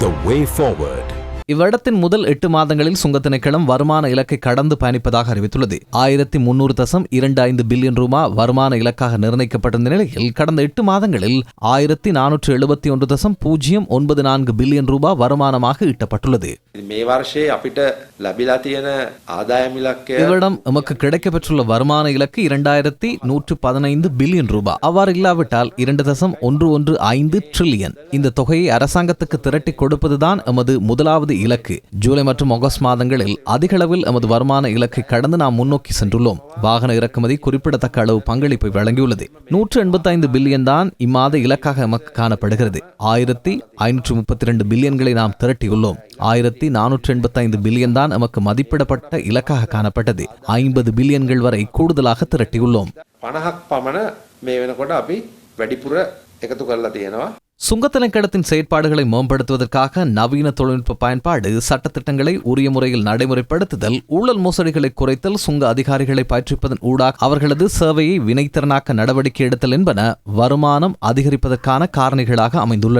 The way forward. இவ்வடத்தின் முதல் எட்டு மாதங்களில் சுங்கத்திணைக்களம் வருமான இலக்கை கடந்து பயணிப்பதாக அறிவித்துள்ளது. ஆயிரத்தி முன்னூறு தசம் இரண்டு ஐந்து பில்லியன் ரூபா வருமான இலக்காக நிர்ணயிக்கப்பட்டிருந்த நிலையில் கடந்த எட்டு மாதங்களில் ஆயிரத்தி நானூற்று எழுபத்தி ஒன்று தசம் பூஜ்ஜியம் ஒன்பது நான்கு பில்லியன் ரூபா வருமானமாக ஈட்டப்பட்டுள்ளது. இவரிடம் எமக்கு கிடைக்கப்பெற்றுள்ள வருமான இலக்கு இரண்டாயிரத்தி நூற்று பதினைந்து பில்லியன் ரூபாய் அவ்வாறு இல்லாவிட்டால் இரண்டு தசம் ஒன்று ஒன்று ஐந்து ட்ரில்லியன் இந்த தொகையை அரசாங்கத்துக்கு திரட்டி கொடுப்பதுதான் எமது முதலாவது இலக்கு ஜூலை மற்றும் ஆகஸ்ட் மாதங்களில் அதிக அளவில் எமது வருமான இலக்கை கடந்து நாம் முன்னோக்கி சென்றுள்ளோம் வாகன இறக்குமதி குறிப்பிடத்தக்க அளவு பங்களிப்பை வழங்கியுள்ளது நூற்று எண்பத்தைந்து பில்லியன் தான் இம்மாத இலக்காக எமக்கு காணப்படுகிறது ஆயிரத்தி ஐநூற்று முப்பத்தி ரெண்டு பில்லியன்களை நாம் திரட்டியுள்ளோம் ஆயிரத்தி நானூற்று எண்பத்தைந்து பில்லியன் தான் நமக்கு மதிப்பிடப்பட்ட இலக்காக காணப்பட்டது ஐம்பது பில்லியன்கள் வரை கூடுதலாக திரட்டியுள்ளோம் පණහක් පමණ මේ වෙනකොට අපි වැඩිපුර එකතු කරලා තියෙනවා. சுங்கத்திணைக்களத்தின் செயற்பாடுகளை மேம்படுத்துவதற்காக நவீன தொழில்நுட்ப பயன்பாடு சட்டத்திட்டங்களை உரிய முறையில் நடைமுறைப்படுத்துதல் ஊழல் மோசடிகளை குறைத்தல் சுங்க அதிகாரிகளை பயிற்றுவிப்பதன் ஊடாக அவர்களது சேவையை வினைத்திறனாக்க நடவடிக்கை எடுத்தல் என்பன வருமானம் அதிகரிப்பதற்கான காரணிகளாக அமைந்துள்ளன.